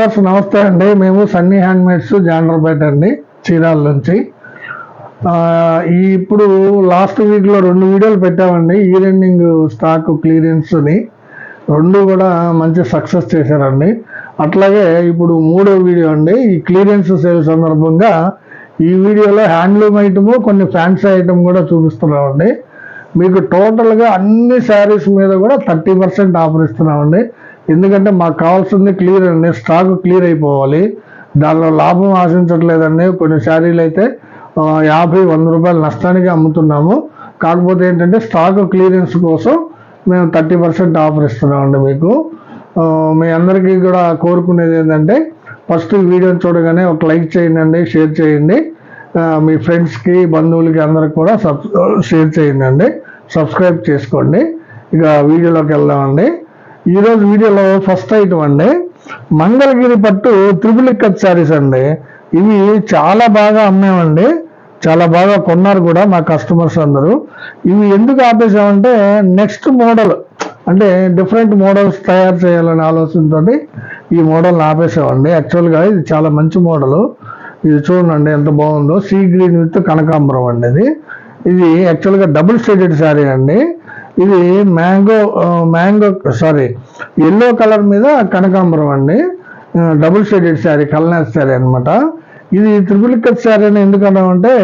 Viewers నమస్తే అండి. మేము సన్నీ హ్యాండ్మేడ్స్ జాండ్రపేట అండి చీరాల నుంచి. ఇప్పుడు లాస్ట్ వీక్లో రెండు వీడియోలు పెట్టామండి. ఈ రెండింగ్ స్టాక్ క్లియరెన్స్ని రెండు కూడా మంచి సక్సెస్ చేశారండి. అట్లాగే ఇప్పుడు మూడో వీడియో అండి. ఈ క్లియరెన్స్ సేల్ సందర్భంగా ఈ వీడియోలో హ్యాండ్లూమ్ ఐటము కొన్ని ఫ్యాన్సీ ఐటమ్ కూడా చూపిస్తున్నామండి. మీకు టోటల్గా అన్ని శారీస్ మీద కూడా థర్టీ పర్సెంట్ ఆఫర్ ఇస్తున్నామండి. ఎందుకంటే మాకు కావాల్సింది క్లియర్ అండి. స్టాక్ క్లియర్ అయిపోవాలి. దానిలో లాభం ఆశించట్లేదండి. కొన్ని శారీలు అయితే యాభై వంద రూపాయలు నష్టానికి అమ్ముతున్నాము. కాకపోతే ఏంటంటే స్టాక్ క్లియరెన్స్ కోసం మేము థర్టీ పర్సెంట్ ఆఫర్ ఇస్తున్నామండి మీకు. మీ అందరికీ కూడా కోరుకునేది ఏంటంటే ఫస్ట్ ఈ వీడియోని చూడగానే ఒక లైక్ చేయండి షేర్ చేయండి. మీ ఫ్రెండ్స్కి బంధువులకి అందరికి కూడా సబ్ షేర్ చేయండి. సబ్స్క్రైబ్ చేసుకోండి. ఇక వీడియోలోకి వెళ్దామండి. ఈరోజు వీడియోలో ఫస్ట్ ఐటమ్ అండి మంగళగిరి పట్టు త్రిపుల్ ఇక్కత్ శారీస్ అండి. ఇవి చాలా బాగా అమ్మేవండి చాలా బాగా కొన్నారు కూడా మా కస్టమర్స్ అందరూ. ఇవి ఎందుకు ఆపేసామంటే నెక్స్ట్ మోడల్ అంటే డిఫరెంట్ మోడల్స్ తయారు చేయాలనే ఆలోచనతో ఈ మోడల్ని ఆపేసామండి. యాక్చువల్గా ఇది చాలా మంచి మోడల్ ఇది చూడండి ఎంత బాగుందో. సీ గ్రీన్ విత్ కనకాంబరం అండి ఇది. ఇది యాక్చువల్గా డబుల్ స్టేటెడ్ శారీ అండి. ఇది mango mango sari yellow colour మీద కనకాంబరం అండి. డబుల్ షేడెడ్ శారీ కల్నాథ్ శారీ అన్నమాట. ఇది త్రిపుల్ ఇక్కత్ శారీ అని ఎందుకన్నామంటే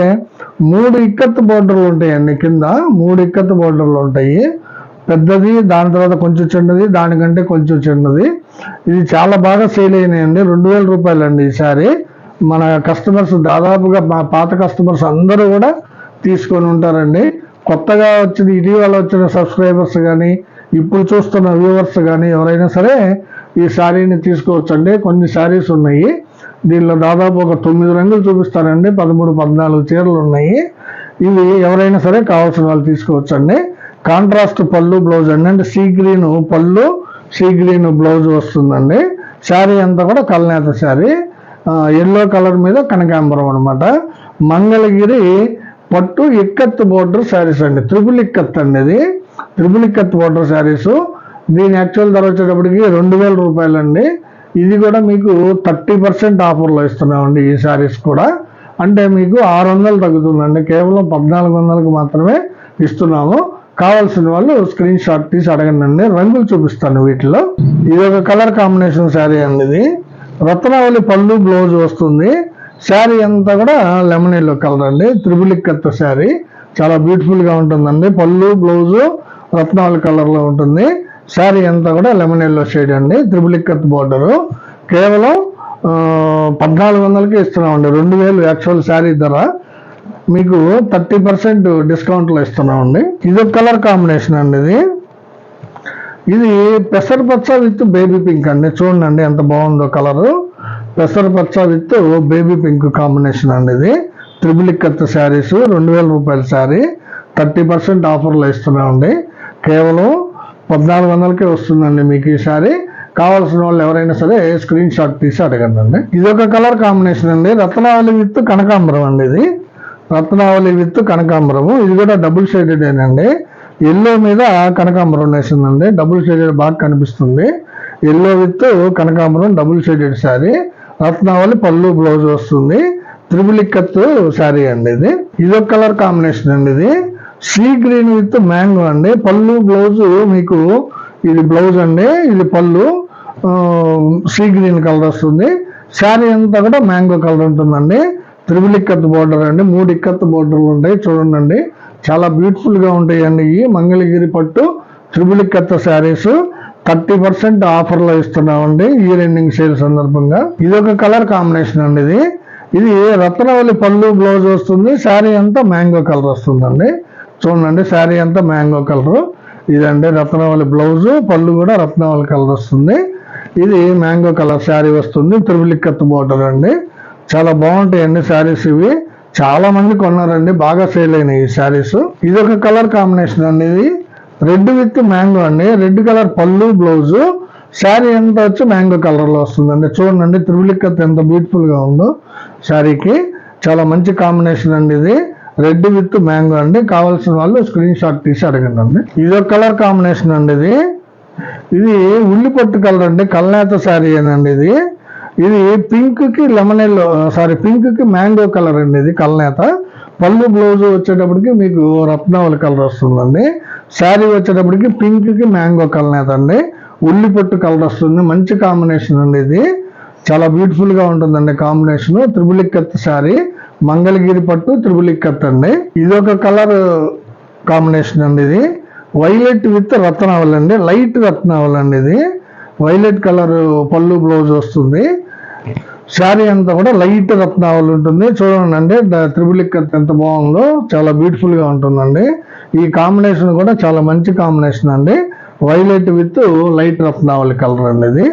మూడు ఇక్కత్ బోర్డర్లు ఉంటాయండి కింద. మూడు ఇక్కత్ బోర్డర్లు ఉంటాయి. పెద్దది దాని తర్వాత కొంచెం చిన్నది దానికంటే కొంచెం చిన్నది. ఇది చాలా బాగా సేల్ అయినాయండి. రెండు వేల రూపాయలండి ఈ శారీ. మన కస్టమర్స్ దాదాపుగా మా పాత కస్టమర్స్ అందరూ కూడా తీసుకొని ఉంటారండి. కొత్తగా వచ్చిన ఇటీవల వచ్చిన సబ్స్క్రైబర్స్ కానీ ఇప్పుడు చూస్తున్న వ్యూవర్స్ కానీ ఎవరైనా సరే ఈ శారీని తీసుకోవచ్చండి. కొన్ని శారీస్ ఉన్నాయి. దీనిలో దాదాపు ఒక తొమ్మిది రంగులు చూపిస్తారండి పదమూడు పద్నాలుగు చీరలు ఉన్నాయి. ఇవి ఎవరైనా సరే కావాల్సిన వాళ్ళు తీసుకోవచ్చండి. కాంట్రాస్ట్ పళ్ళు బ్లౌజ్ అండి. అంటే సీ గ్రీన్ పళ్ళు సీ గ్రీన్ బ్లౌజ్ వస్తుందండి. శారీ అంతా కూడా కల్నేత శారీ. ఎల్లో కలర్ మీద కనకాంబరం అనమాట మంగళగిరి పట్టు ఇక్కత్ బోర్డర్ శారీస్ అండి. త్రిపుల్ ఇక్కత్ అండి ఇది. Triple ikat border sarees. దీని యాక్చువల్ ధర వచ్చేటప్పటికి రెండు వేల రూపాయలండి. ఇది కూడా మీకు థర్టీ పర్సెంట్ ఆఫర్లో ఇస్తున్నామండి ఈ శారీస్ కూడా. అంటే మీకు ఆరు వందలు తగ్గుతుందండి. కేవలం పద్నాలుగు వందలకు మాత్రమే ఇస్తున్నాము. కావాల్సిన వాళ్ళు స్క్రీన్ షాట్ తీసి అడగండి రంగులు చూపిస్తాను వీటిలో. ఇది ఒక కలర్ కాంబినేషన్ శారీ అండి ఇది. రత్నావళి పళ్ళు బ్లౌజ్ వస్తుంది. శారీ అంతా కూడా లెమన్ ఎల్లో కలర్ అండి. Triple sari. చాలా బ్యూటిఫుల్గా ఉంటుందండి. పళ్ళు బ్లౌజు రత్నాల కలర్లో ఉంటుంది. శారీ అంతా కూడా లెమన్ ఎల్లో షేడ్ అండి. త్రిబుల్ బోర్డరు కేవలం పద్నాలుగు వందలకి ఇస్తున్నామండి. రెండు వేలు యాక్చువల్ శారీ ధర. మీకు థర్టీ పర్సెంట్ డిస్కౌంట్లో ఇస్తున్నామండి. ఇది ఒక కలర్ కాంబినేషన్ అండి ఇది. ఇది పెసరపచ్చ విత్ బేబీ పింక్ అండి. చూడండి ఎంత బాగుందో కలరు. పెసరపచ్చ విత్ బేబీ పింక్ కాంబినేషన్ అండి ఇది. త్రిబుల్ ఇక్కత్ శారీస్ రెండు వేల రూపాయల శారీ. థర్టీ పర్సెంట్ ఆఫర్లో ఇస్తున్నామండి కేవలం పద్నాలుగు వందలకే వస్తుందండి మీకు ఈ శారీ. కావాల్సిన వాళ్ళు ఎవరైనా సరే స్క్రీన్ షాట్ తీసి అడగండి అండి ఇది ఒక కలర్ కాంబినేషన్ అండి. రత్నావళి విత్ కనకాంబరం అండి ఇది. రత్నావళి విత్ కనకాంబరము. ఇది కూడా డబుల్ షేడెడ్ అండి. ఎల్లో మీద కనకాంబరం వేసిందండి డబుల్ షేడెడ్ బాగా కనిపిస్తుంది. ఎల్లో విత్ కనకాంబరం డబుల్ షేడెడ్ శారీ. రత్నావళి పళ్ళు బ్లౌజ్ వస్తుంది. త్రిబుల్ ఇక్కత్ శారీ అండి ఇది. ఇది ఒక కలర్ కాంబినేషన్ అండి ఇది. సీ గ్రీన్ విత్ మ్యాంగో అండి. పళ్ళు బ్లౌజ్ మీకు ఇది బ్లౌజ్ అండి. ఇది పళ్ళు సీ గ్రీన్ కలర్ వస్తుంది. శారీ అంతా కూడా మ్యాంగో కలర్ ఉంటుందండి. త్రిబుల్ ఇక్కత్ బోర్డర్ అండి. మూడు ఇక్కత్ బోర్డర్లు ఉంటాయి. చూడండి చాలా బ్యూటిఫుల్గా ఉంటాయండి. ఈ మంగళగిరి పట్టు triple ikat sarees. Thirty percent ఆఫర్లో ఇస్తున్నామండి ఇయర్ రెండింగ్ సేల్ సందర్భంగా. ఇది ఒక కలర్ కాంబినేషన్ అండి ఇది. ఇది రత్నవల్లి పళ్ళు బ్లౌజ్ వస్తుంది శారీ అంతా మ్యాంగో కలర్ వస్తుందండి. చూడండి శారీ అంతా మ్యాంగో కలరు. ఇదండి రత్నవల్లి బ్లౌజ్ పళ్ళు కూడా రత్నవల్లి కలర్ వస్తుంది. ఇది మ్యాంగో కలర్ శారీ వస్తుంది త్రిబులిక్కత్ బోర్డర్ అండి. చాలా బాగుంటాయండి శారీస్ ఇవి. చాలా మంది కొన్నారండి బాగా సేల్ అయినాయి ఈ శారీస్. ఇది ఒక కలర్ కాంబినేషన్ అండి ఇది. రెడ్ విత్ మ్యాంగో అండి. రెడ్ కలర్ పళ్ళు బ్లౌజు. శారీ ఎంత వచ్చి మ్యాంగో కలర్లో వస్తుందండి. చూడండి త్రివిలిక్కత్ ఎంత బ్యూటిఫుల్గా ఉందో శారీకి. చాలా మంచి కాంబినేషన్ అండి ఇది. రెడ్ విత్ మ్యాంగో అండి. కావాల్సిన వాళ్ళు స్క్రీన్ షాట్ తీసి అడగండి అండి. ఇది ఒక కలర్ కాంబినేషన్ అండి ఇది. ఇది ఉల్లిపట్టు కలర్ అండి. కల్నేత శారీ అండి ఇది. ఇది పింక్కి లెమన్ ఎల్లో సారీ పింక్కి మ్యాంగో కలర్ అండి ఇది కల్నేత. పళ్ళు బ్లౌజ్ వచ్చేటప్పటికి మీకు రత్నావళి కలర్ వస్తుందండి. శారీ వచ్చేటప్పటికి పింక్కి మ్యాంగో కలర్ అండి. ఉల్లి పొట్టు కలర్ వస్తుంది. మంచి కాంబినేషన్ అండి ఇది. చాలా బ్యూటిఫుల్గా ఉంటుందండి కాంబినేషన్ త్రిబులిక్కత్ శారీ. మంగళగిరి పట్టు త్రిబులిక్కత్ అండి. ఇది ఒక కలర్ కాంబినేషన్ అండి ఇది. వైలెట్ విత్ రత్నావళి అండి. లైట్ రత్నావళి అండి ఇది. వైలెట్ కలర్ పళ్ళు బ్లౌజ్ వస్తుంది. శారీ అంతా కూడా లైట్ రత్నావళి ఉంటుంది. చూడండి అండి త్రిబులిక్కత్ ఎంత బాగుందో. చాలా బ్యూటిఫుల్గా ఉంటుందండి. ఈ కాంబినేషన్ కూడా చాలా మంచి కాంబినేషన్ అండి. వైలెట్ విత్ లైట్ రత్నావళి కలర్ అండి ఇది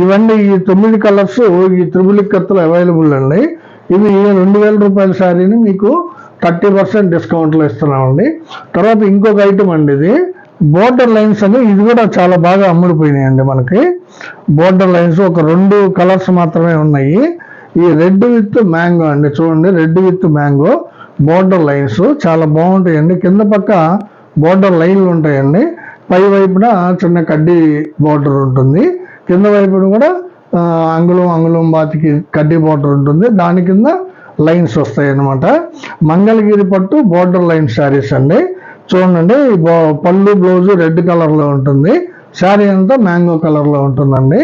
ఇవన్నీ ఈ తొమ్మిది కలర్స్ ఈ త్రిబులిక్కత్తులు అవైలబుల్ అండి. ఇవి రెండు వేల రూపాయల శారీని మీకు థర్టీ పర్సెంట్ డిస్కౌంట్లో ఇస్తున్నామండి. తర్వాత ఇంకొక ఐటమ్ అండి ఇది. బోర్డర్ లైన్స్ అని ఇది కూడా చాలా బాగా అమ్ముడిపోయినాయండి మనకి. బోర్డర్ లైన్స్ ఒక రెండు కలర్స్ మాత్రమే ఉన్నాయి. ఈ రెడ్ విత్ మ్యాంగో అండి చూడండి red with mango. Border lines చాలా బాగుంటాయండి. కింద పక్క బోర్డర్ లైన్లు ఉంటాయండి. పై వైపున చిన్న కడ్డీ బోర్డర్ ఉంటుంది. కింద వైపున కూడా అంగుళం అంగుళం బాతికి కడ్డీ బోర్డర్ ఉంటుంది. దాని కింద లైన్స్ వస్తాయి అన్నమాట మంగళగిరి పట్టు బోర్డర్ లైన్ శారీస్ అండి. చూడండి పళ్ళు బ్లౌజ్ రెడ్ కలర్లో ఉంటుంది. శారీ అంతా మ్యాంగో కలర్లో ఉంటుందండి.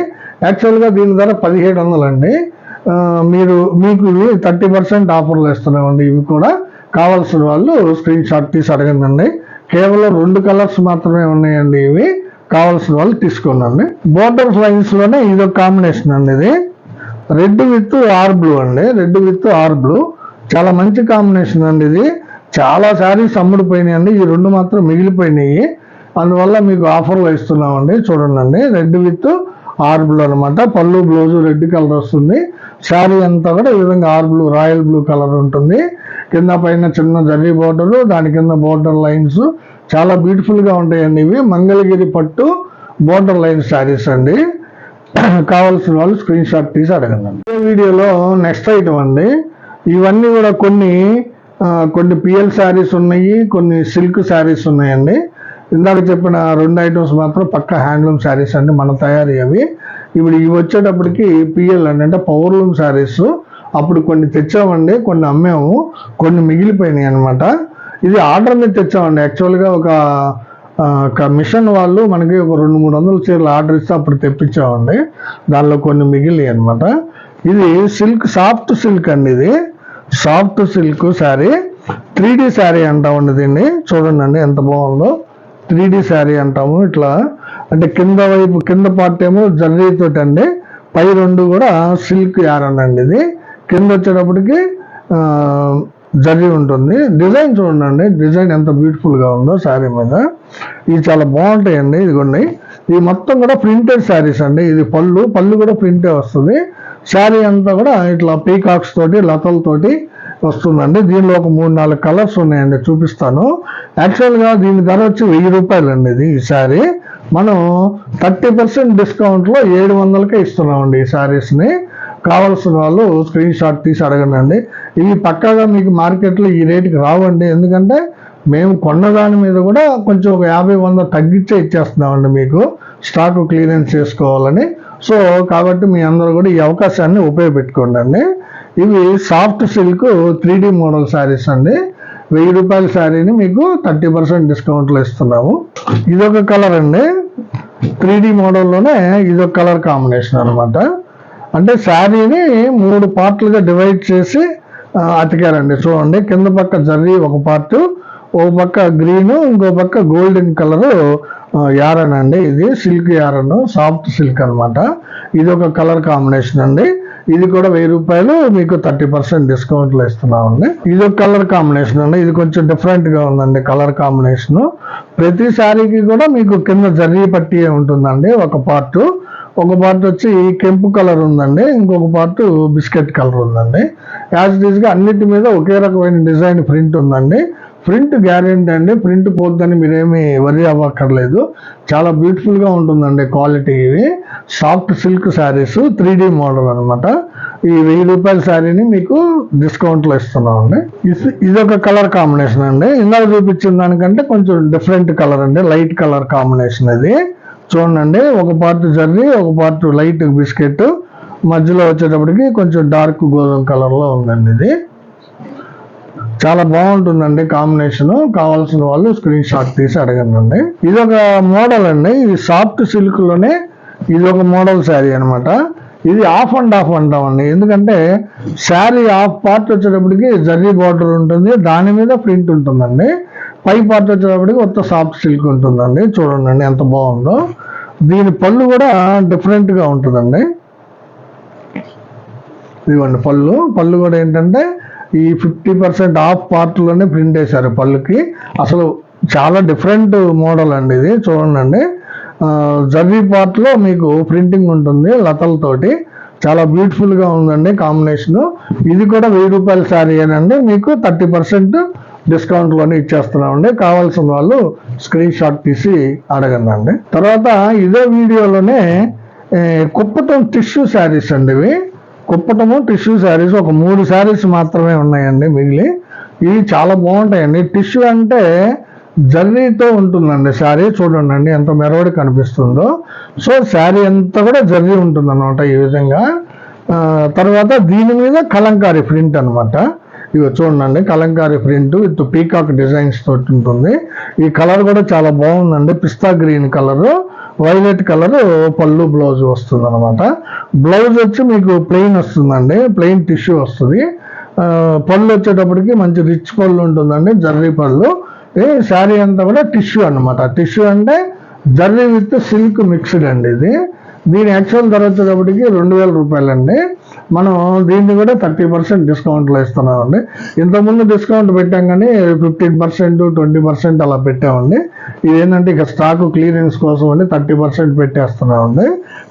యాక్చువల్గా దీని ధర పదిహేడు వందలండి. మీరు మీకు ఇవి థర్టీ పర్సెంట్ ఆఫర్లు ఇస్తున్నామండి ఇవి కూడా కావాల్సిన వాళ్ళు స్క్రీన్ షాట్ తీసి అడగండి కేవలం రెండు కలర్స్ మాత్రమే ఉన్నాయండి ఇవి. కావాల్సిన వాళ్ళు తీసుకోండి బోర్డర్ లైన్స్లోనే ఇది ఒక కాంబినేషన్ అండి ఇది. రెడ్ విత్ ఆర్ బ్లూ అండి. రెడ్ విత్ ఆర్ బ్లూ చాలా మంచి కాంబినేషన్ అండి ఇది. చాలా శారీస్ అమ్ముడిపోయినాయి అండి ఈ రెండు మాత్రం మిగిలిపోయినాయి. అందువల్ల మీకు ఆఫర్లో ఇస్తున్నామండి చూడండి రెడ్ విత్ ఆర్ బ్లూ అనమాట పళ్ళు బ్లౌజ్ రెడ్ కలర్ వస్తుంది. శారీ అంతా కూడా ఈ విధంగా R blue royal blue colour ఉంటుంది. కింద పైన చిన్న జర్రీ బోర్డర్లు దాని కింద బోర్డర్ లైన్స్ చాలా బ్యూటిఫుల్గా ఉంటాయండి ఇవి. మంగళగిరి పట్టు బోర్డర్ లైన్ శారీస్ అండి. కావాల్సిన వాళ్ళు స్క్రీన్ షాట్ తీసి అడగండి. వీడియోలో నెక్స్ట్ ఐటమ్ అండి. ఇవన్నీ కూడా కొన్ని కొన్ని పిఎల్ శారీస్ ఉన్నాయి కొన్ని సిల్క్ శారీస్ ఉన్నాయండి. ఇందాక చెప్పిన రెండు ఐటమ్స్ మాత్రం పక్క హ్యాండ్లూమ్ శారీస్ అండి మన తయారీ అవి. ఇప్పుడు ఇవి వచ్చేటప్పటికి పిఎల్ అండి. అంటే పవర్లూమ్ శారీస్ అప్పుడు కొన్ని తెచ్చామండి కొన్ని అమ్మాము కొన్ని మిగిలిపోయినాయి అనమాట ఇది ఆర్డర్ మీద తెచ్చామండి. యాక్చువల్గా ఒక మిషన్ వాళ్ళు మనకి ఒక రెండు మూడు వందల చీరలు ఆర్డర్ ఇస్తే అప్పుడు తెప్పించామండి. దానిలో కొన్ని మిగిలి అనమాట ఇది సిల్క్ సాఫ్ట్ సిల్క్ అండి ఇది. Soft silk sari three D sari అంటామండి దీన్ని. చూడండి అండి ఎంత బాగుందో. త్రీ డి శారీ అంటాము. ఇట్లా అంటే కింద వైపు కింద పార్ట్ ఏమో జర్రీతోటి అండి పై రెండు కూడా సిల్క్ యారన్ అండి ఇది. కింద వచ్చేటప్పటికి జర్రీ ఉంటుంది. డిజైన్ చూడండి డిజైన్ ఎంత బ్యూటిఫుల్గా ఉందో శారీ మీద. ఇవి చాలా బాగుంటాయండి ఇదిగోండి. ఇది మొత్తం కూడా ప్రింటెడ్ శారీస్ అండి. ఇది పళ్ళు పళ్ళు కూడా ప్రింటే వస్తుంది. శారీ అంతా కూడా ఇట్లా పీకాక్స్ తోటి లతలతోటి వస్తుందండి. దీనిలో ఒక మూడు నాలుగు కలర్స్ ఉన్నాయండి. చూపిస్తాను. యాక్చువల్గా దీని ధర వచ్చి వెయ్యి రూపాయలు అండి ఇది ఈ శారీ. మనం థర్టీ పర్సెంట్ డిస్కౌంట్లో ఏడు వందలకే ఇస్తున్నామండి ఈ శారీస్ని. కావాల్సిన వాళ్ళు స్క్రీన్ షాట్ తీసి అడగండి ఇవి పక్కాగా మీకు మార్కెట్లో ఈ రేటుకి రావండి. ఎందుకంటే మేము కొన్న దాని మీద కూడా కొంచెం ఒక యాభై వంద తగ్గించే ఇచ్చేస్తున్నామండి మీకు. స్టాక్ క్లియరెన్స్ చేసుకోవాలని. సో కాబట్టి మీ అందరూ కూడా ఈ అవకాశాన్ని ఉపయోగపెట్టుకోండి అండి ఇవి soft silk three model saris అండి. వెయ్యి రూపాయల శారీని మీకు థర్టీ పర్సెంట్ డిస్కౌంట్లో ఇస్తున్నాము. ఇదొక కలర్ అండి. త్రీ డి మోడల్లోనే ఒక కలర్ కాంబినేషన్ అనమాట అంటే శారీని మూడు పార్ట్లుగా డివైడ్ చేసి అతికారండి చూడండి కింద పక్క జర్రీ ఒక పార్ట్ ఒక పక్క గ్రీను ఇంకో పక్క గోల్డెన్ కలరు యారన్ అండి ఇది. సిల్క్ యారన్ సాఫ్ట్ సిల్క్ అనమాట ఇది ఒక కలర్ కాంబినేషన్ అండి. ఇది కూడా వెయ్యి రూపాయలు మీకు థర్టీ పర్సెంట్ డిస్కౌంట్లో ఇస్తున్నామండి. ఇది ఒక కలర్ కాంబినేషన్ అండి. ఇది కొంచెం డిఫరెంట్గా ఉందండి కలర్ కాంబినేషన్ ప్రతి శారీకి కూడా మీకు కింద జర్రీ పట్టి ఉంటుందండి ఒక పార్ట్ ఒక పార్ట్ వచ్చి కెంపు కలర్ ఉందండి ఇంకొక పార్ట్ బిస్కెట్ కలర్ ఉందండి. యాజ్ ఇట్ ఈస్గా అన్నిటి మీద ఒకే రకమైన డిజైన్ ప్రింట్ ఉందండి. ప్రింట్ గ్యారెంటీ అండి. ప్రింట్ పోద్దని మీరేమి వరి అవ్వక్కర్లేదు. చాలా బ్యూటిఫుల్గా ఉంటుందండి క్వాలిటీ ఇవి soft silk saris three D model అనమాట ఈ వెయ్యి రూపాయల శారీని మీకు డిస్కౌంట్లో ఇస్తున్నాం ఇస్తున్నామండి. ఇది ఇదొక కలర్ కాంబినేషన్ అండి. ఇందాక చూపించిన దానికంటే కొంచెం డిఫరెంట్ కలర్ అండి. లైట్ కలర్ కాంబినేషన్ ఇది. చూడండి ఒక పార్ట్ జర్రీ ఒక పార్ట్ లైట్ బిస్కెట్. మధ్యలో వచ్చేటప్పటికి కొంచెం డార్క్ గోధుమ కలర్లో ఉందండి ఇది. చాలా బాగుంటుందండి కాంబినేషన్. కావాల్సిన వాళ్ళు స్క్రీన్ షాట్ తీసి అడగండి ఇది ఒక మోడల్ అండి. ఇది సాఫ్ట్ సిల్క్లోనే ఇది ఒక మోడల్ శారీ అన్నమాట. ఇది ఆఫ్ అండ్ ఆఫ్ అంటామండి. ఎందుకంటే శారీ ఆఫ్ పార్ట్ వచ్చేటప్పటికి జర్రీ బార్డర్ ఉంటుంది. దాని మీద ప్రింట్ ఉంటుందండి. పై పార్ట్ వచ్చేటప్పటికి కొత్త సాఫ్ట్ సిల్క్ ఉంటుందండి. చూడండి ఎంత బాగుందో. దీని పళ్ళు కూడా డిఫరెంట్గా ఉంటుందండి. ఇదిగోండి పళ్ళు. పళ్ళు కూడా ఏంటంటే ఈ ఫిఫ్టీ పర్సెంట్ ఆఫ్ పార్ట్లోనే ప్రింట్ వేశారు పళ్ళుకి. అసలు చాలా డిఫరెంట్ మోడల్ అండి ఇది చూడండి. జర్రీ పార్ట్లో మీకు ప్రింటింగ్ ఉంటుంది లతలతోటి. చాలా బ్యూటిఫుల్గా ఉందండి కాంబినేషన్. ఇది కూడా వెయ్యి రూపాయల శారీ అండి మీకు థర్టీ పర్సెంట్ డిస్కౌంట్లోనే ఇచ్చేస్తున్నామండి. కావాల్సిన వాళ్ళు స్క్రీన్ షాట్ తీసి అడగండి తర్వాత ఇదే వీడియోలోనే కుప్పటం టిష్యూ శారీస్ అండి ఇవి. కుప్పటము టిష్యూ శారీస్ ఒక మూడు శారీస్ మాత్రమే ఉన్నాయండి మిగిలి. ఇవి చాలా బాగుంటాయండి. టిష్యూ అంటే జర్రీతో ఉంటుందండి శారీ. చూడండి ఎంత మెరవడి కనిపిస్తుందో. సో శారీ అంతా కూడా జర్రీ ఉంటుంది అనమాట ఈ విధంగా. తర్వాత దీని మీద కలంకారీ ప్రింట్ అన్నమాట. ఇవి చూడండి kalamkari print with peacock designs తోటి ఉంటుంది. ఈ కలర్ కూడా చాలా బాగుందండి. పిస్తా గ్రీన్ కలరు. వైలెట్ కలర్ పళ్ళు బ్లౌజ్ వస్తుంది అనమాట బ్లౌజ్ వచ్చి మీకు ప్లెయిన్ వస్తుందండి. ప్లెయిన్ టిష్యూ వస్తుంది. పళ్ళు వచ్చేటప్పటికి మంచి రిచ్ పళ్ళు ఉంటుందండి జర్రీ పళ్ళు. శారీ అంతా కూడా టిష్యూ అన్నమాట. టిష్యూ అంటే జర్రీ విత్ సిల్క్ మిక్స్డ్ అండి ఇది. దీని యాక్చువల్ ధర వచ్చేటప్పటికి రెండు వేల రూపాయలండి. మనం దీన్ని కూడా థర్టీ పర్సెంట్ డిస్కౌంట్లో ఇస్తున్నామండి. ఇంతకుముందు డిస్కౌంట్ పెట్టాం కానీ ఫిఫ్టీన్ పర్సెంట్ ట్వంటీ పర్సెంట్ అలా పెట్టామండి. ఇదేంటంటే ఇక స్టాక్ క్లియరెన్స్ కోసం అండి థర్టీ పర్సెంట్ పెట్టేస్తున్నామండి.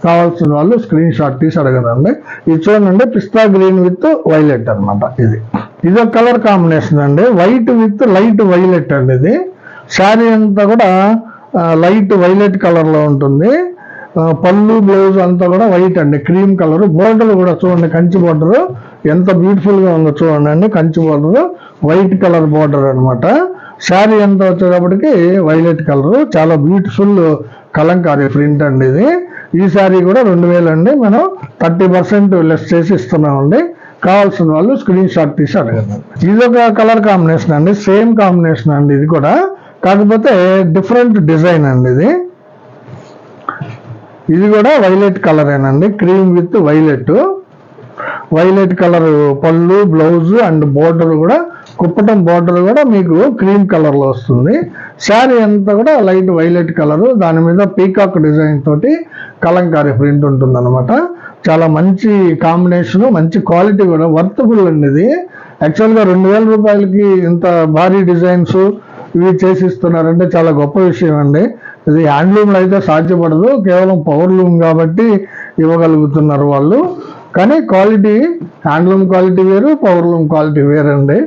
కావాల్సిన వాళ్ళు స్క్రీన్ షాట్ తీసి అడగదండి ఇది చూడండి పిస్తా గ్రీన్ విత్ వైలెట్ అన్నమాట ఇది. ఇది ఒక కలర్ కాంబినేషన్ అండి. వైట్ విత్ లైట్ వైలెట్ అండి ఇది. శారీ అంతా కూడా లైట్ వైలెట్ కలర్లో ఉంటుంది. పళ్ళు బ్లౌజ్ అంతా కూడా వైట్ అండి. క్రీమ్ కలర్ బోర్డర్ కూడా చూడండి కంచి బోర్డర్. ఎంత బ్యూటిఫుల్గా ఉందో చూడండి అండి Kanchi border. White colour border అన్నమాట. శారీ ఎంత వచ్చేటప్పటికి వైలెట్ కలర్ చాలా బ్యూటిఫుల్ కలంకారీ ప్రింట్ అండి ఇది. ఈ శారీ కూడా రెండు వేలు అండి. మనం థర్టీ పర్సెంట్ లెస్ చేసి ఇస్తున్నామండి. కావాల్సిన వాళ్ళు స్క్రీన్ షాట్ తీసి అడగండి. ఇది ఒక కలర్ కాంబినేషన్ అండి. సేమ్ కాంబినేషన్ అండి ఇది కూడా. కాకపోతే డిఫరెంట్ డిజైన్ అండి ఇది. ఇది కూడా violet కలరేనండి cream with violet. Violet colour పళ్ళు బ్లౌజ్ అండ్ బోర్డర్ కూడా కుప్పటం బోర్డర్ కూడా మీకు క్రీమ్ కలర్లో వస్తుంది. శారీ అంతా కూడా లైట్ వైలెట్ కలర్. దాని మీద పీకాక్ డిజైన్ తోటి కలంకారీ ప్రింట్ ఉంటుంది చాలా మంచి కాంబినేషన్ మంచి క్వాలిటీ కూడా వర్తబుల్ అండి ఇది. యాక్చువల్గా రెండు వేల రూపాయలకి ఇంత భారీ డిజైన్స్ ఇవి చేసి ఇస్తున్నారంటే చాలా గొప్ప విషయం అండి. ఇది హ్యాండ్లూమ్లో అయితే సాధ్యపడదు కేవలం పవర్ లూమ్ కాబట్టి ఇవ్వగలుగుతున్నారు వాళ్ళు. కానీ క్వాలిటీ హ్యాండ్లూమ్ క్వాలిటీ వేరు పవర్ లూమ్ క్వాలిటీ వేరండి.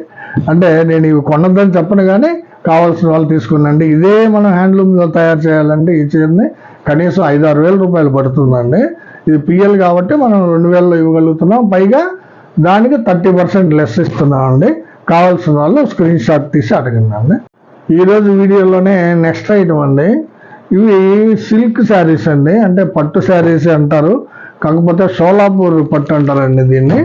అంటే నేను ఇవి కొన్నదని చెప్పను కానీ కావాల్సిన వాళ్ళు తీసుకున్నండి. ఇదే మనం హ్యాండ్లూమ్లో తయారు చేయాలంటే ఈ చీరని కనీసం ఐదు ఆరు వేల రూపాయలు పడుతుందండి. ఇది పిఎల్ కాబట్టి మనం రెండు వేలలో ఇవ్వగలుగుతున్నాం. పైగా దానికి థర్టీ పర్సెంట్ లెస్ ఇస్తున్నామండి. కావాల్సిన వాళ్ళు స్క్రీన్ షాట్ తీసి అడగండి ఈరోజు వీడియోలోనే నెక్స్ట్ ఐటమ్ అండి. ఇవి సిల్క్ శారీస్ అండి. అంటే పట్టు శారీస్ అంటారు. కాకపోతే షోలాపూర్ పట్టు అంటారండి దీన్ని.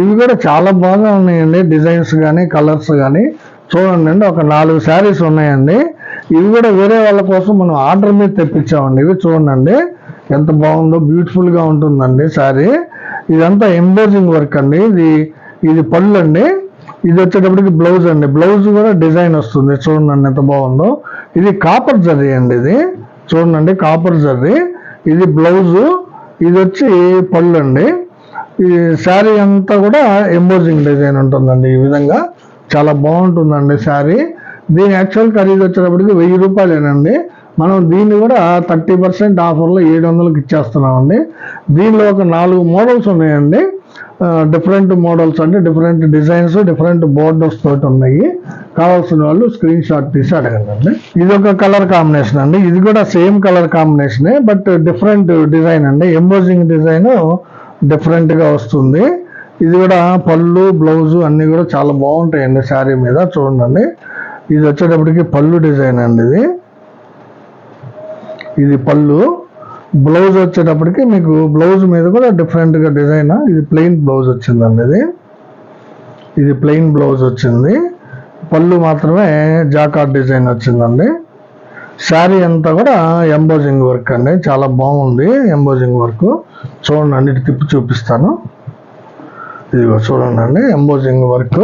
ఇవి కూడా చాలా బాగా ఉన్నాయండి. డిజైన్స్ కానీ కలర్స్ కానీ చూడండి అండి ఒక నాలుగు శారీస్ ఉన్నాయండి. ఇవి కూడా వేరే వాళ్ళ కోసం మనం ఆర్డర్ మీద తెప్పించామండి. ఇవి చూడండి ఎంత బాగుందో బ్యూటిఫుల్గా ఉంటుందండి శారీ. ఇదంతా ఎంబోజింగ్ వర్క్ అండి. ఇది ఇది పళ్ళు అండి ఇది వచ్చేటప్పటికి బ్లౌజ్ అండి. బ్లౌజ్ కూడా డిజైన్ వస్తుంది. చూడండి ఎంత బాగుందో. ఇది కాపర్ జర్రీ అండి ఇది. చూడండి కాపర్ జర్రీ ఇది బ్లౌజ్ ఇది వచ్చి పళ్ళు అండి. ఈ శారీ అంతా కూడా ఎంబోజింగ్ డిజైన్ ఉంటుందండి ఈ విధంగా. చాలా బాగుంటుందండి శారీ. దీని యాక్చువల్ ఖరీదు వచ్చేటప్పటికి వెయ్యి రూపాయలేనండి. మనం దీన్ని కూడా థర్టీ పర్సెంట్ ఆఫర్లో ఏడు వందలకి ఇచ్చేస్తున్నామండి. దీనిలో ఒక నాలుగు మోడల్స్ ఉన్నాయండి. డిఫరెంట్ మోడల్స్ అంటే డిఫరెంట్ డిజైన్స్ డిఫరెంట్ బోర్డర్స్ తోటి ఉన్నాయి. కావాల్సిన వాళ్ళు స్క్రీన్ షాట్ తీసి అడగండి. ఇది ఒక కలర్ కాంబినేషన్ అండి. ఇది కూడా సేమ్ కలర్ కాంబినేషనే బట్ డిఫరెంట్ డిజైన్ అండి. ఎంబోజింగ్ డిజైన్ డిఫరెంట్గా వస్తుంది. ఇది కూడా పళ్ళు బ్లౌజు అన్నీ కూడా చాలా బాగుంటాయండి శారీ మీద చూడండి. ఇది వచ్చేటప్పటికి పళ్ళు డిజైన్ అండి ఇది. ఇది పళ్ళు. బ్లౌజ్ వచ్చేటప్పటికి మీకు బ్లౌజ్ మీద కూడా డిఫరెంట్గా డిజైన్ ఇది ప్లెయిన్ బ్లౌజ్ వచ్చిందండి ఇది ఇది ప్లెయిన్ బ్లౌజ్ వచ్చింది. పళ్ళు మాత్రమే జాకార్డ్ డిజైన్ వచ్చిందండి. శారీ అంతా కూడా ఎంబోజింగ్ వర్క్ అండి. చాలా బాగుంది ఎంబోజింగ్ వర్క్. చూడండి తిప్పి చూపిస్తాను. ఇదిగో చూడండి అండి ఎంబోజింగ్ వర్క్.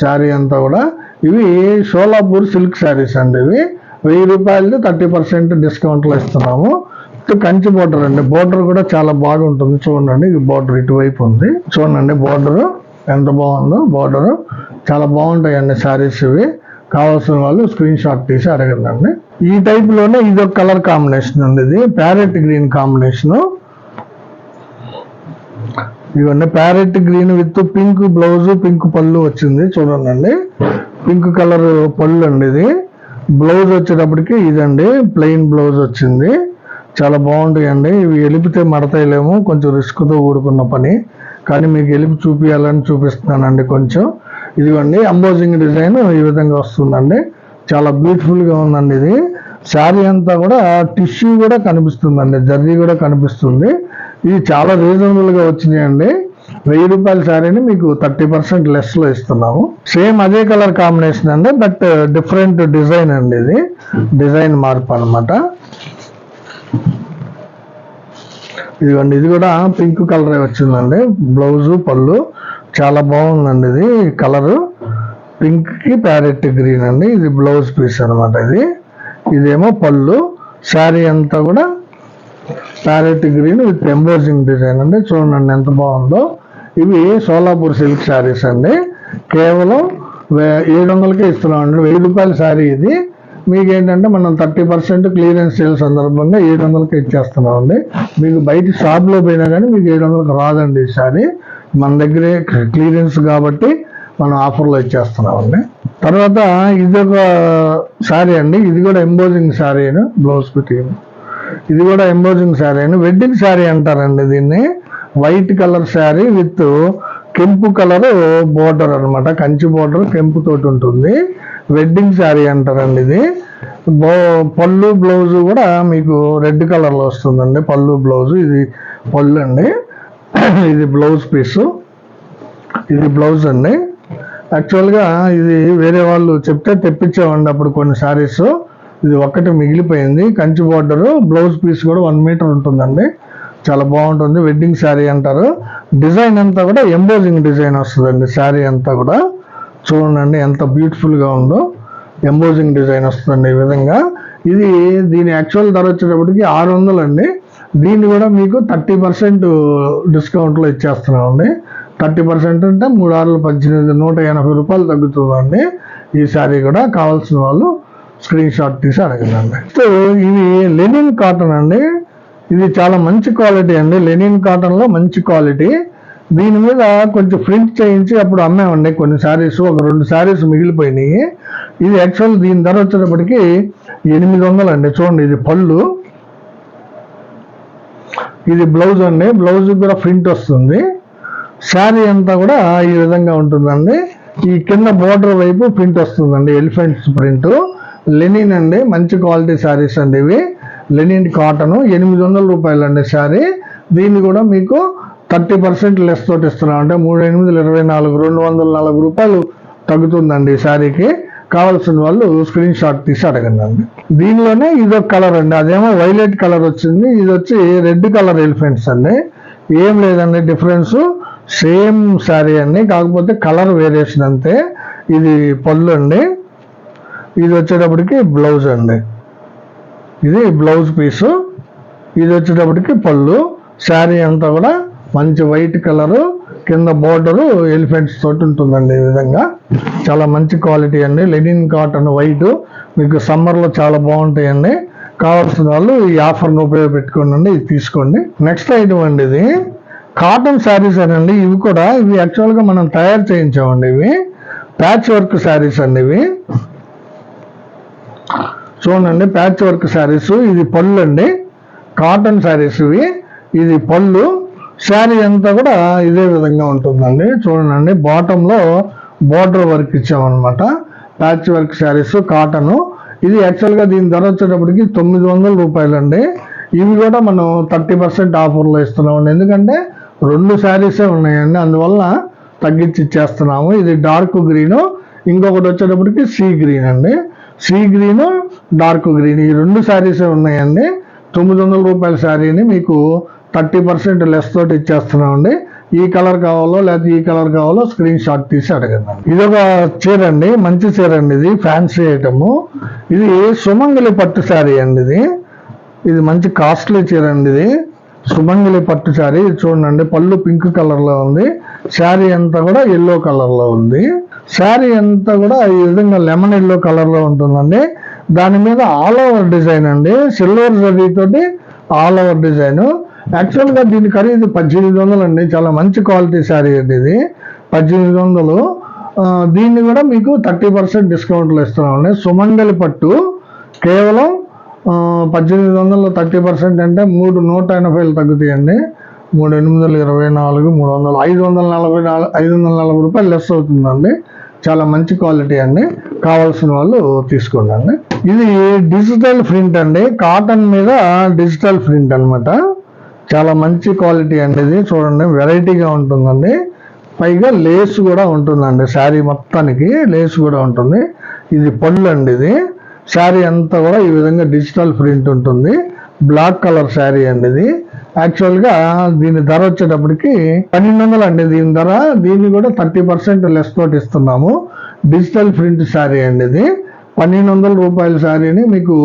శారీ అంతా కూడా ఇవి షోలాపూర్ సిల్క్ శారీస్ అండి ఇవి. వెయ్యి రూపాయలది థర్టీ పర్సెంట్ డిస్కౌంట్లో ఇస్తున్నాము. ఇది కంచి బోర్డర్ అండి. బోర్డర్ కూడా చాలా బాగుంటుంది. చూడండి ఇది బోర్డర్ ఇటువైపు ఉంది. చూడండి బోర్డర్ ఎంత బాగుందో బోర్డర్ చాలా బాగుంటాయండి శారీస్ ఇవి. కావాల్సిన వాళ్ళు స్క్రీన్ షాట్ తీసి అడగండి ఈ టైప్లోనే ఇది ఒక కలర్ కాంబినేషన్ ఉంది ఇది. ప్యారెట్ గ్రీన్ కాంబినేషన్ ఇవన్నీ parrot green with pink blouse pink పళ్ళు వచ్చింది. చూడండి పింక్ కలర్ పళ్ళు అండి ఇది. బ్లౌజ్ వచ్చేటప్పటికి ఇదండి ప్లెయిన్ బ్లౌజ్ వచ్చింది. చాలా బాగుంటాయండి. ఇవి ఎలిపితే మడతాయిలేమో కొంచెం రిస్క్తో కూడుకున్న పని. కానీ మీకు ఎలిపి చూపించాలని చూపిస్తున్నానండి కొంచెం. ఇదిగోండి అంబోజింగ్ డిజైన్ ఈ విధంగా వస్తుందండి. చాలా బ్యూటిఫుల్గా ఉందండి ఇది. శారీ అంతా కూడా టిష్యూ కూడా కనిపిస్తుందండి జర్రీ కూడా కనిపిస్తుంది. ఇది చాలా రీజనబుల్గా వచ్చినాయండి. వెయ్యి రూపాయల శారీని మీకు థర్టీ పర్సెంట్ లెస్లో ఇస్తున్నాము. సేమ్ అదే కలర్ కాంబినేషన్ అండి బట్ డిఫరెంట్ డిజైన్ అండి ఇది. డిజైన్ మార్పు అనమాట ఇదిగోండి ఇది కూడా పింక్ కలర్ వచ్చిందండి. బ్లౌజు పళ్ళు చాలా బాగుందండి ఇది కలరు. పింక్కి ప్యారెట్ గ్రీన్ అండి ఇది బ్లౌజ్ పీస్ అనమాట ఇది. ఇదేమో పళ్ళు శారీ అంతా కూడా parrot green with embossing design అండి. చూడండి ఎంత బాగుందో. ఇవి సోలాపూర్ సిల్క్ శారీస్ అండి. కేవలం వే- ఏడు వందలకే ఇస్తున్నాం అండి వెయ్యి రూపాయల శారీ ఇది. మీకు ఏంటంటే మనం థర్టీ పర్సెంట్ క్లియరెన్స్ సేల్ సందర్భంగా ఏడు వందలకి ఇచ్చేస్తున్నాం అండి మీకు బయట షాప్లో పోయినా కానీ మీకు ఏడు వందలకు రాదండి ఈ శారీ మన దగ్గరే క్లియరెన్స్ కాబట్టి మనం ఆఫర్లో ఇచ్చేస్తున్నాం అండి తర్వాత ఇది ఒక శారీ అండి. ఇది కూడా ఎంబోజింగ్ శారీ అని బ్లౌజ్ పెట్టింది ఇది కూడా ఎంబోజింగ్ శారీ అని వెడ్డింగ్ శారీ అంటారండి దీన్ని. వైట్ కలర్ శారీ విత్ కెంపు కలర్ బోర్డర్ అనమాట కంచి బోర్డర్ కెంపు తోటి ఉంటుంది. వెడ్డింగ్ శారీ అంటారండి ఇది. బో పళ్ళు బ్లౌజ్ కూడా మీకు రెడ్ కలర్లో వస్తుందండి. పళ్ళు బ్లౌజ్ ఇది పళ్ళు అండి. ఇది బ్లౌజ్ పీసు. ఇది బ్లౌజ్ అండి. యాక్చువల్గా ఇది వేరే వాళ్ళు చెప్తే తెప్పించామండి అప్పుడు కొన్ని శారీస్. ఇది ఒక్కటి మిగిలిపోయింది. కంచి బార్డరు బ్లౌజ్ పీస్ కూడా వన్ మీటర్ ఉంటుందండి. చాలా బాగుంటుంది. వెడ్డింగ్ శారీ అంటారు. డిజైన్ అంతా కూడా ఎంబోజింగ్ డిజైన్ వస్తుందండి శారీ అంతా కూడా. చూడండి ఎంత బ్యూటిఫుల్గా ఉందో. ఎంబోజింగ్ డిజైన్ వస్తుందండి ఈ విధంగా. ఇది దీని యాక్చువల్ ధర వచ్చేటప్పటికి ఆరు వందలండి దీన్ని కూడా మీకు థర్టీ పర్సెంట్ డిస్కౌంట్లో ఇచ్చేస్తున్నామండి. థర్టీ పర్సెంట్ అంటే మూడు ఆరులు పద్దెనిమిది నూట ఎనభై రూపాయలు తగ్గుతుందండి. ఈ శారీ కూడా కావాల్సిన వాళ్ళు స్క్రీన్ షాట్ తీసి అడగండి. సో ఇవి లెనిన్ కాటన్ అండి. ఇది చాలా మంచి క్వాలిటీ అండి. లెనిన్ కాటన్లో మంచి క్వాలిటీ దీని మీద కొంచెం ప్రింట్ చేయించి అప్పుడు అమ్మామండి కొన్ని శారీస్ ఒక రెండు శారీస్ మిగిలిపోయినాయి. ఇది యాక్చువల్ దీని ధర వచ్చేటప్పటికి ఎనిమిది వందలు అండి. చూడండి ఇది పళ్ళు. ఇది బ్లౌజ్ అండి. బ్లౌజ్ కూడా ప్రింట్ వస్తుంది. శారీ అంతా కూడా ఈ విధంగా ఉంటుందండి. ఈ కింద బోర్డర్ వైపు ప్రింట్ వస్తుందండి. ఎలిఫెంట్స్ ప్రింట్ లెనిన్ అండి. మంచి క్వాలిటీ శారీస్ అండి ఇవి. Linen cotton. ఎనిమిది వందల రూపాయలు అండి శారీ. దీన్ని కూడా మీకు థర్టీ పర్సెంట్ లెస్ తోటి ఇస్తున్నాం. అంటే మూడు ఎనిమిది ఇరవై నాలుగు రెండు వందల నాలుగు రూపాయలు తగ్గుతుందండి ఈ శారీకి. కావాల్సిన వాళ్ళు స్క్రీన్ షాట్ తీసి అడగండి. దీనిలోనే ఇదొక కలర్ అండి. అదేమో వైలెట్ కలర్ వచ్చింది. ఇది వచ్చి రెడ్ కలర్ ఎలిఫెంట్స్ అండి. ఏం లేదండి డిఫరెన్స్ సేమ్ శారీ అండి. కాకపోతే కలర్ వేరియేషన్ అంతే. ఇది పళ్ళు అండి. ఇది వచ్చేటప్పటికి బ్లౌజ్ అండి. ఇది బ్లౌజ్ పీసు ఇది వచ్చేటప్పటికి పళ్ళు. శారీ అంతా కూడా మంచి వైట్ కలరు కింద బోర్డరు ఎలిఫెంట్స్ తోటి ఉంటుందండి ఈ విధంగా. చాలా మంచి క్వాలిటీ అండి. Linen cotton white. మీకు సమ్మర్లో చాలా బాగుంటాయండి. కావాల్సిన వాళ్ళు ఈ ఆఫర్ను ఉపయోగపెట్టుకోండి ఇది తీసుకోండి. నెక్స్ట్ ఐటమ్ అండి ఇది. కాటన్ శారీస్ అండి ఇవి కూడా ఇవి యాక్చువల్గా మనం తయారు చేయించామండి ఇవి. ప్యాచ్ వర్క్ శారీస్ అండి ఇవి. చూడండి ప్యాచ్ వర్క్ శారీస్. ఇది పళ్ళు అండి. కాటన్ శారీస్ ఇవి. ఇది పళ్ళు. శారీ అంతా కూడా ఇదే విధంగా ఉంటుందండి. చూడండి బాటంలో border work ఇచ్చామన్నమాట. Patch work saris cotton. ఇది యాక్చువల్గా దీని ధర వచ్చేటప్పటికి తొమ్మిది వందల రూపాయలండి. ఇవి కూడా మనం థర్టీ పర్సెంట్ ఆఫర్లో ఇస్తున్నామండి. ఎందుకంటే రెండు శారీసే ఉన్నాయండి. అందువల్ల తగ్గించి ఇచ్చేస్తున్నాము. ఇది డార్క్ గ్రీన్. ఇంకొకటి వచ్చేటప్పటికి సీ గ్రీన్ అండి. Sea green dark green. ఈ రెండు శారీసే ఉన్నాయండి. తొమ్మిది వందల రూపాయల శారీని మీకు థర్టీ పర్సెంట్ లెస్ తోటి ఇచ్చేస్తున్నామండి. ఈ కలర్ కావాలో లేకపోతే ఈ కలర్ కావాలో స్క్రీన్ షాట్ తీసి అడగండి ఇది ఒక చీర అండి మంచి చీర అండి ఇది ఫ్యాన్సీ ఐటము. ఇది సుమంగలి పట్టు శారీ అండి ఇది. ఇది మంచి కాస్ట్లీ చీర అండి ఇది. సుమంగలి పట్టు శారీ ఇది చూడండి పళ్ళు పింక్ కలర్లో ఉంది. శారీ అంతా కూడా ఎల్లో కలర్లో ఉంది. శారీ అంతా కూడా ఈ విధంగా లెమన్ ఎల్లో కలర్లో ఉంటుందండి. దాని మీద ఆల్ ఓవర్ డిజైన్ అండి. సిల్వర్ జరీ తోటి ఆల్ ఓవర్ డిజైన్. యాక్చువల్గా దీని ఖరీదు పద్దెనిమిది వందలు అండి. చాలా మంచి క్వాలిటీ శారీ అండి ఇది పద్దెనిమిది వందలు. దీన్ని కూడా మీకు థర్టీ పర్సెంట్ డిస్కౌంట్లు ఇస్తున్నామండి సుమంగలి పట్టు కేవలం పద్దెనిమిది వందలు థర్టీ పర్సెంట్ అంటే మూడు నూట ఎనభైలు తగ్గుతాయండి. మూడు ఎనిమిది వందల ఇరవై నాలుగు మూడు వందలు ఐదు వందల నలభై నాలుగు ఐదు వందల నలభై రూపాయలు లెస్ అవుతుందండి. చాలా మంచి క్వాలిటీ అండి. కావాల్సిన వాళ్ళు తీసుకోండి ఇది డిజిటల్ ప్రింట్ అండి. కాటన్ మీద డిజిటల్ ప్రింట్ అన్నమాట. చాలా మంచి క్వాలిటీ అండి ఇది చూడండి వెరైటీగా ఉంటుందండి. పైగా లేస్ కూడా ఉంటుందండి శారీ మొత్తానికి లేస్ కూడా ఉంటుంది. ఇది పళ్ళు అండి ఇది. శారీ అంతా కూడా ఈ విధంగా డిజిటల్ ప్రింట్ ఉంటుంది. బ్లాక్ కలర్ శారీ అండి ఇది. యాక్చువల్గా దీని ధర వచ్చేటప్పటికి పన్నెండు వందలు అండి దీని ధర. దీన్ని కూడా థర్టీ పర్సెంట్ లెస్ తోటి ఇస్తున్నాము. డిజిటల్ ప్రింట్ శారీ అండి ఇది. పన్నెండు వందల రూపాయల శారీని మీకు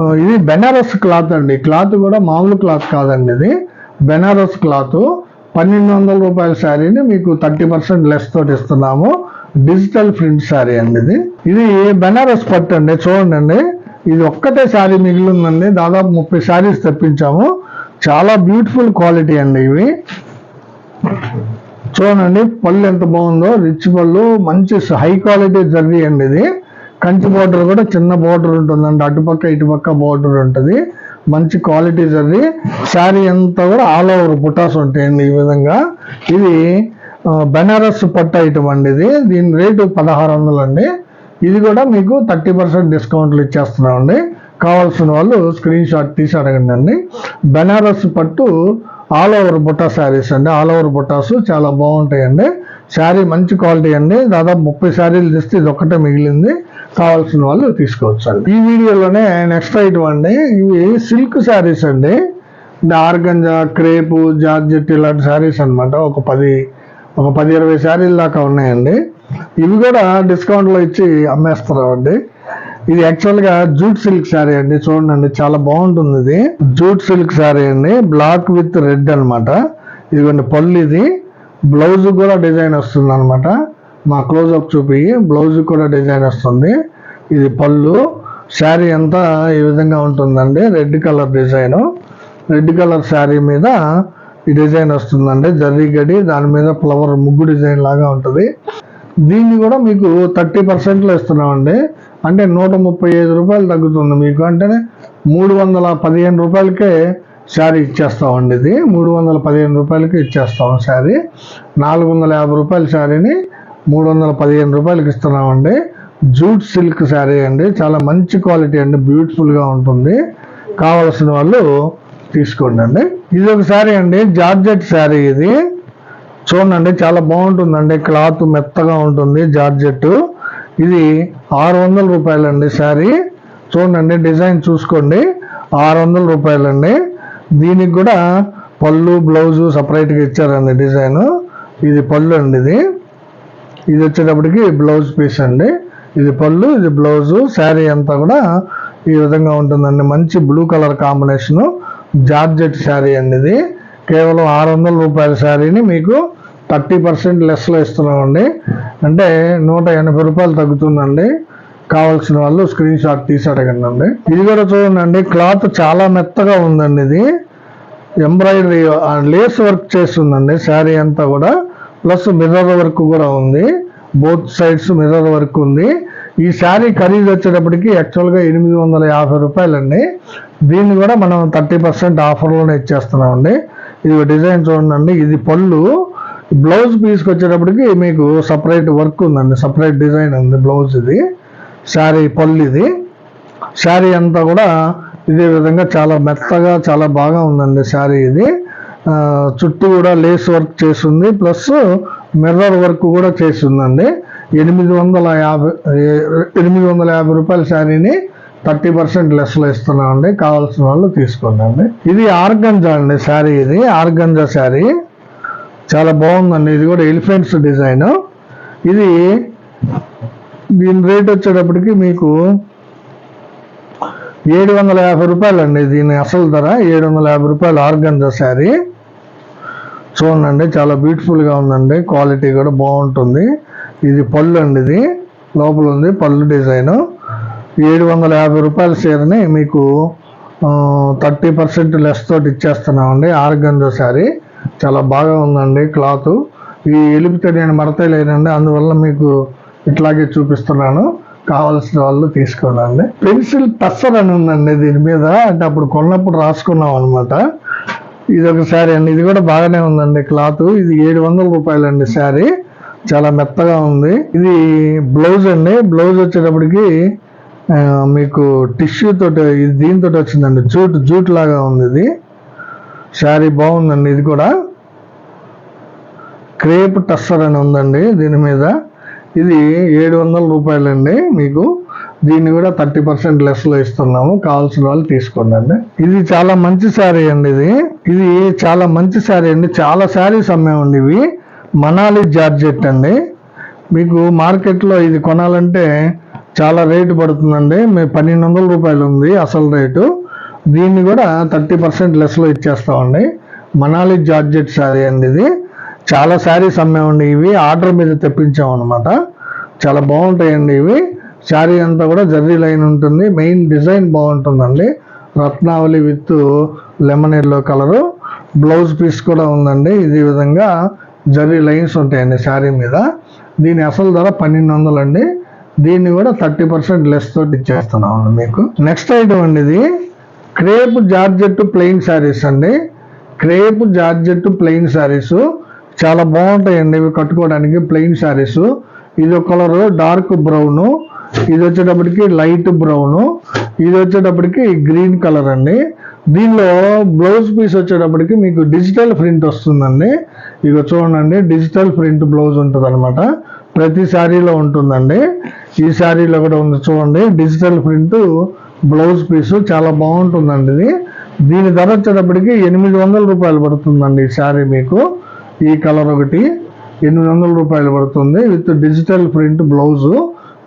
ఇది బెనారస్ క్లాత్ అండి. క్లాత్ కూడా మామూలు క్లాత్ కాదండి ఇది. బెనారస్ క్లాత్. పన్నెండు వందల రూపాయల శారీని మీకు థర్టీ పర్సెంట్ లెస్ తోటి ఇస్తున్నాము. డిజిటల్ ప్రింట్ శారీ అండి ఇది. ఇది బెనారస్ పట్టు అండి? చూడండి ఇది ఒక్కటే శారీ మిగిలిందండి. దాదాపు ముప్పై శారీస్ తెప్పించాము. చాలా బ్యూటిఫుల్ క్వాలిటీ అండి ఇవి. చూడండి పళ్ళు ఎంత బాగుందో. రిచ్ పళ్ళు మంచి హై క్వాలిటీ జర్రీ అండి ఇది. కంచి బోర్డర్ కూడా చిన్న బోర్డర్ ఉంటుందండి. అటుపక్క ఇటుపక్క బోర్డర్ ఉంటుంది. మంచి క్వాలిటీ జరి శారీ అంతా కూడా ఆల్ ఓవర్ బుటాస్ ఉంటాయండి ఈ విధంగా. ఇది బెనారస్ పట్టు ఐటమ్ అండి ఇది. దీని రేటు పదహారు వందలు అండి. ఇది కూడా మీకు థర్టీ పర్సెంట్ డిస్కౌంట్లు ఇచ్చేస్తున్నామండి. కావాల్సిన వాళ్ళు స్క్రీన్ షాట్ తీసి అడగండి అండి. బెనారస్ పట్టు ఆల్ ఓవర్ బుట్టా శారీస్ అండి. ఆల్ ఓవర్ బుట్టాస్ చాలా బాగుంటాయండి. శారీ మంచి క్వాలిటీ అండి. దాదాపు ముప్పై శారీలు తెస్తే ఇది ఒక్కటే మిగిలింది. కావాల్సిన వాళ్ళు తీసుకోవచ్చు అండి ఈ వీడియోలోనే నెక్స్ట్ ఐటమ్ అండి ఇవి సిల్క్ శారీస్ అండి. ఆర్గంజా క్రేపు జార్జెట్ ఇలాంటి శారీస్ అన్నమాట. ఒక పది ఒక పది ఇరవై శారీల దాకా ఉన్నాయండి. ఇవి కూడా డిస్కౌంట్లో ఇచ్చి అమ్మేస్తారండి ఇది యాక్చువల్గా జూట్ సిల్క్ శారీ అండి చూడండి చాలా బాగుంటుంది ఇది. జూట్ సిల్క్ శారీ అండి బ్లాక్ విత్ రెడ్ అనమాట ఇదిగోండి పళ్ళు ఇది. బ్లౌజ్ కూడా డిజైన్ వస్తుంది అనమాట మా క్లోజ్అప్ చూపి బ్లౌజ్ కూడా డిజైన్ వస్తుంది. ఇది పళ్ళు. శారీ అంతా ఈ విధంగా ఉంటుందండి. Red colour design red colour sari మీద ఈ డిజైన్ వస్తుందండి. జర్రీ గడి దాని మీద ఫ్లవర్ ముగ్గు డిజైన్ లాగా ఉంటుంది. దీన్ని కూడా మీకు థర్టీ పర్సెంట్లో ఇస్తున్నామండి. అంటే నూట ముప్పై ఐదు రూపాయలు తగ్గుతుంది మీకు. అంటేనే మూడు వందల పదిహేను రూపాయలకే శారీ ఇచ్చేస్తామండి ఇది. మూడు వందల పదిహేను రూపాయలకి ఇచ్చేస్తాం శారీ. నాలుగు వందల యాభై రూపాయల శారీని మూడు వందల పదిహేను రూపాయలకి ఇస్తున్నామండి. జూట్ సిల్క్ శారీ అండి. చాలా మంచి క్వాలిటీ అండి. బ్యూటిఫుల్గా ఉంటుంది. కావలసిన వాళ్ళు తీసుకోండి అండి. ఇది ఒక శారీ అండి. జార్జెట్ శారీ ఇది. చూడండి చాలా బాగుంటుందండి. క్లాత్ మెత్తగా ఉంటుంది జార్జెట్. ఇది ఆరు వందల రూపాయలండి శారీ. చూడండి డిజైన్ చూసుకోండి. ఆరు వందల రూపాయలండి. దీనికి కూడా పళ్ళు బ్లౌజు సపరేట్గా ఇచ్చారండి డిజైన్. ఇది పళ్ళు అండి ఇది. ఇది వచ్చేటప్పటికి బ్లౌజ్ పీస్ అండి. ఇది పళ్ళు ఇది బ్లౌజు శారీ అంతా కూడా ఈ విధంగా ఉంటుందండి. మంచి blue colour combination georgette sari అండి ఇది. కేవలం ఆరు వందల రూపాయల శారీని మీకు థర్టీ పర్సెంట్ లెస్లో ఇస్తున్నామండి. అంటే నూట ఎనభై రూపాయలు తగ్గుతుందండి. కావాల్సిన వాళ్ళు స్క్రీన్ షాట్ తీసి అడగండి ఇది కూడా చూడండి క్లాత్ చాలా మెత్తగా ఉందండి ఇది. ఎంబ్రాయిడరీ లేస్ వర్క్ చేస్తుందండి శారీ అంతా కూడా. ప్లస్ మిర్రర్ వర్క్ కూడా ఉంది. బోత్ సైడ్స్ మిర్రర్ వర్క్ ఉంది. ఈ శారీ ఖరీదు వచ్చేటప్పటికి యాక్చువల్గా ఎనిమిది వందల యాభై రూపాయలండి. దీన్ని కూడా మనం థర్టీ పర్సెంట్ ఆఫర్లోనే ఇచ్చేస్తున్నామండి. ఇది డిజైన్ చూడండి. ఇది పళ్ళు. బ్లౌజ్ పీస్కి వచ్చేటప్పటికి మీకు సపరేట్ వర్క్ ఉందండి. సపరేట్ డిజైన్ ఉంది బ్లౌజ్ ఇది. శారీ పళ్ళు ఇది. శారీ అంతా కూడా ఇదే విధంగా చాలా మెత్తగా చాలా బాగా ఉందండి శారీ ఇది. చుట్టూ కూడా లేస్ వర్క్ చేసింది ప్లస్ మిర్రర్ వర్క్ కూడా చేసిందండి ఎనిమిది వందల యాభై ఏ- ఎనిమిది వందల యాభై రూపాయల శారీని థర్టీ పర్సెంట్ లెస్లో ఇస్తున్నామండి. కావాల్సిన వాళ్ళు తీసుకోండి ఇది ఆర్గంజా అండి శారీ ఇది. ఆర్గంజా శారీ. చాలా బాగుందండి. ఇది కూడా ఎలిఫెంట్స్ డిజైన్. ఇది దీని రేట్ వచ్చేటప్పటికి మీకు ఏడు వందల యాభై రూపాయలు అండి దీని అసలు ధర ఏడు వందల యాభై రూపాయలు ఆర్గంజా శారీ. చూడండి చాలా బ్యూటిఫుల్గా ఉందండి. క్వాలిటీ కూడా బాగుంటుంది. ఇది పళ్ళు అండి ఇది. లోపల ఉంది పళ్ళు డిజైన్. ఏడు వందల యాభై రూపాయల చీరని మీకు థర్టీ పర్సెంట్ లెస్ తోటి ఇచ్చేస్తున్నామండి. ఆర్గంజా శారీ. చాలా బాగా ఉందండి క్లాత్ ఈ ఎలిపితే నేను మడతే లేనండి అందువల్ల మీకు ఇట్లాగే చూపిస్తున్నాను. కావాల్సిన వాళ్ళు తీసుకోనండి పెన్సిల్ టస్సర్ అని ఉందండి దీని మీద. అంటే అప్పుడు కొన్నప్పుడు రాసుకున్నాం అనమాట ఇది ఒక శారీ అండి. ఇది కూడా బాగానే ఉందండి క్లాత్. ఇది ఏడు వందల రూపాయలు అండి శారీ. చాలా మెత్తగా ఉంది. ఇది బ్లౌజ్ అండి. బ్లౌజ్ వచ్చేటప్పటికి మీకు టిష్యూ తోటి ఇది దీంతో వచ్చిందండి. జూట్ జూట్ లాగా ఉంది ఇది. శారీ బాగుందండి ఇది కూడా. క్రేప్ టస్సర్ అని ఉందండి దీని మీద. ఇది ఏడు వందల రూపాయలండి మీకు. దీన్ని కూడా థర్టీ పర్సెంట్ లెస్లో ఇస్తున్నాము. కావాల్సిన వాళ్ళు తీసుకోండి ఇది చాలా మంచి శారీ అండి ఇది. ఇది చాలా మంచి శారీ అండి. చాలా శారీస్ అమ్మామండి ఇవి. మనాలి జార్జెట్ అండి. మీకు మార్కెట్లో ఇది కొనాలంటే చాలా రేటు పడుతుందండి. మీ పన్నెండు వందల రూపాయలు ఉంది అసలు రేటు. దీన్ని కూడా థర్టీ పర్సెంట్ లెస్లో ఇచ్చేస్తామండి. మనాలి జార్జెట్ శారీ అండి ఇది. చాలా శారీస్ అమ్మామండి ఇవి. ఆర్డర్ మీద తెప్పించాం అనమాట చాలా బాగుంటాయండి ఇవి. శారీ అంతా కూడా జర్రీ లైన్ ఉంటుంది. మెయిన్ డిజైన్ బాగుంటుందండి. Ratnavali with lemon yellow colour. Blouse piece కూడా ఉందండి. ఇది విధంగా జర్రీ లైన్స్ ఉంటాయండి శారీ మీద. దీని అసలు ధర పన్నెండు వందలండి దీన్ని కూడా థర్టీ పర్సెంట్ లెస్ తోటి ఇచ్చేస్తున్నాం మీకు. నెక్స్ట్ ఐటమ్ అండి ఇది. క్రేప్ జార్జెట్ ప్లెయిన్ శారీస్ అండి. Crepe georgette plain saris. చాలా బాగుంటాయండి ఇవి కట్టుకోవడానికి ప్లెయిన్ శారీస్. ఇది కలరు డార్క్ బ్రౌను. ఇది వచ్చేటప్పటికి లైట్ బ్రౌన్. ఇది వచ్చేటప్పటికి గ్రీన్ కలర్ అండి. దీనిలో బ్లౌజ్ పీస్ వచ్చేటప్పటికి మీకు డిజిటల్ ప్రింట్ వస్తుందండి. ఇక చూడండి డిజిటల్ ప్రింట్ బ్లౌజ్ ఉంటుంది అనమాట ప్రతి శారీలో ఉంటుందండి. ఈ శారీలో కూడా ఉంది చూడండి డిజిటల్ ప్రింట్ బ్లౌజ్ పీస్. చాలా బాగుంటుందండి ఇది. దీని ధర వచ్చేటప్పటికి ఎనిమిది వందల రూపాయలు పడుతుందండి ఈ శారీ మీకు. ఈ కలర్ ఒకటి ఎనిమిది వందల రూపాయలు పడుతుంది విత్ డిజిటల్ ప్రింట్ బ్లౌజు.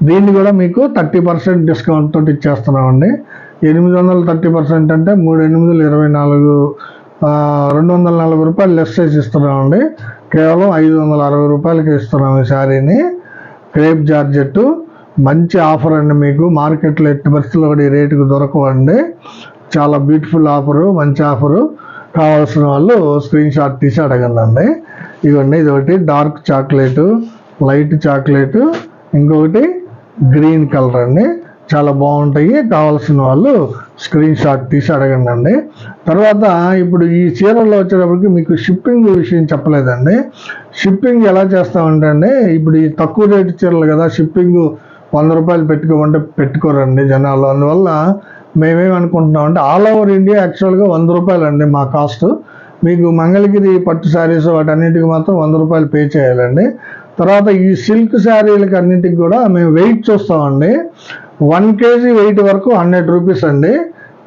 దీన్ని కూడా మీకు థర్టీ పర్సెంట్ డిస్కౌంట్ తోటి ఇచ్చేస్తున్నామండి. ఎనిమిది వందల థర్టీ పర్సెంట్ అంటే మూడు ఎనిమిదిలు ఇరవై నాలుగు రెండు వందల నలభై రూపాయలు లెస్ చేసి ఇస్తున్నామండి. కేవలం ఐదు వందల అరవై రూపాయలకి ఇస్తున్నాం ఈ శారీని. క్రేప్ జార్జెట్ మంచి ఆఫర్ అండి మీకు. మార్కెట్లో ఎట్టి పరిస్థితుల్లో కూడా ఈ రేటుకు దొరకవండి. చాలా బ్యూటిఫుల్ ఆఫరు మంచి ఆఫరు. కావాల్సిన వాళ్ళు స్క్రీన్ షాట్ తీసి అడగండి ఇవన్నీ ఇది ఒకటి డార్క్ చాక్లెట్ లైట్ చాక్లెట్. ఇంకొకటి గ్రీన్ కలర్ అండి. చాలా బాగుంటాయి. కావాల్సిన వాళ్ళు స్క్రీన్ షాట్ తీసి అడగండి అండి తర్వాత ఇప్పుడు ఈ చీరల్లో వచ్చేటప్పటికి మీకు షిప్పింగ్ విషయం చెప్పలేదండి. షిప్పింగ్ ఎలా చేస్తామంటే అండి ఇప్పుడు ఈ తక్కువ రేటు చీరలు కదా షిప్పింగ్ వంద రూపాయలు పెట్టుకోమంటే పెట్టుకోరండి జనాలు. అందువల్ల మేమేమనుకుంటున్నామంటే ఆల్ ఓవర్ ఇండియా యాక్చువల్గా వంద రూపాయలు అండి మా కాస్ట్ మీకు మంగళగిరి పట్టు శారీస్ వాటన్నిటికి మాత్రం వంద రూపాయలు పే చేయాలండి. తర్వాత ఈ సిల్క్ శారీలకి అన్నిటికి కూడా మేము వెయిట్ చూస్తామండి. వన్ కేజీ వెయిట్ వరకు హండ్రెడ్ రూపీస్ అండి.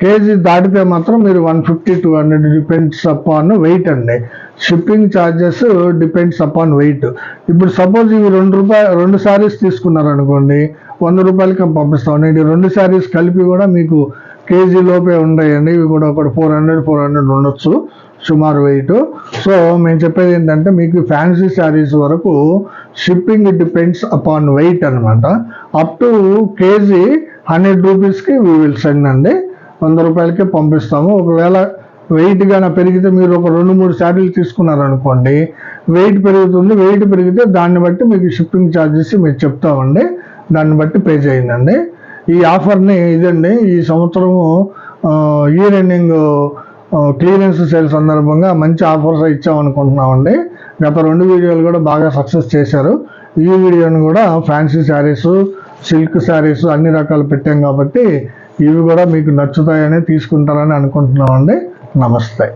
కేజీ దాటితే మాత్రం మీరు one fifty two hundred depends upon weight అండి. Shipping charges depends upon weight ఇప్పుడు సపోజ్ ఇవి రెండు రూపాయలు రెండు శారీస్ తీసుకున్నారనుకోండి వంద రూపాయలకి పంపిస్తామండి ఇది రెండు శారీస్ కలిపి కూడా మీకు కేజీ లోపే ఉన్నాయండి ఇవి కూడా ఒకటి ఫోర్ హండ్రెడ్ ఫోర్ హండ్రెడ్ ఉండొచ్చు సుమారు వెయిట్ సో మేము చెప్పేది ఏంటంటే మీకు ఫ్యాన్సీ శారీస్ వరకు షిప్పింగ్ డిపెండ్స్ అపాన్ వెయిట్ అనమాట అప్ టు కేజీ హండ్రెడ్ రూపీస్కి వీ విల్ సెండ్ అండి. వంద రూపాయలకే పంపిస్తాము. ఒకవేళ వెయిట్ కానీ పెరిగితే మీరు ఒక రెండు మూడు శారీలు తీసుకున్నారనుకోండి వెయిట్ పెరుగుతుంది. వెయిట్ పెరిగితే దాన్ని బట్టి మీకు షిప్పింగ్ ఛార్జెస్ మీరు చెప్తామండి. దాన్ని బట్టి పే చేయండి ఈ ఆఫర్ని ఇదండి. ఈ సంవత్సరము ఇయర్ ఎండింగ్ క్లియరెన్స్ సేల్ సందర్భంగా మంచి ఆఫర్స్ ఇచ్చామనుకుంటున్నామండి. గత రెండు వీడియోలు కూడా బాగా సక్సెస్ చేశారు. ఈ వీడియోని కూడా ఫ్యాన్సీ శారీస్ సిల్క్ శారీస్ అన్ని రకాలు పెట్టాం కాబట్టి ఇవి కూడా మీకు నచ్చుతాయని తీసుకుంటారని అనుకుంటున్నామండి. నమస్తే.